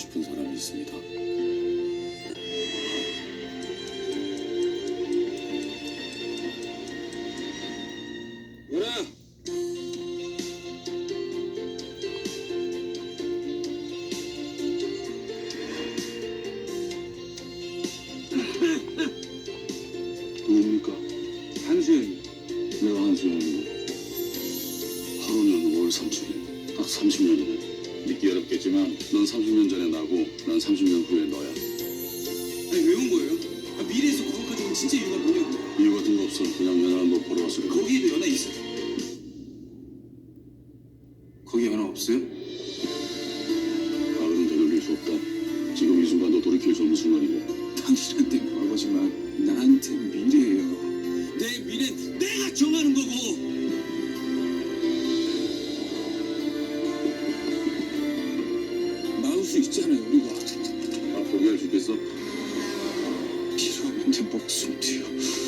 싶은 사람이 있습니다. 그래. 누굽니까? 한수영이. 내가 한수영이고. 8호년 5월 3일. 딱 30년이네. 믿기 어렵겠지만 넌 30년 전에 나고 난 30년 후에 너야. 아니 왜 온 거예요? 아, 미래에서 거기까지 온 진짜 이유가 뭐냐고 이유 같은 거 없어. 그냥 연하는 너 보러 왔어. 거기에도 연애 있어 거기 연애 없어요? 과거는 되돌릴 수 없다. 지금 이 순간도 돌이킬 수 없는 순간이고. 당신한테 과거지만 나한테 미래예요 내 미래는 내가 정하는 거고 수 있잖아요 우리가 아, 수 있겠어? 필요하면 내 목숨 뛰어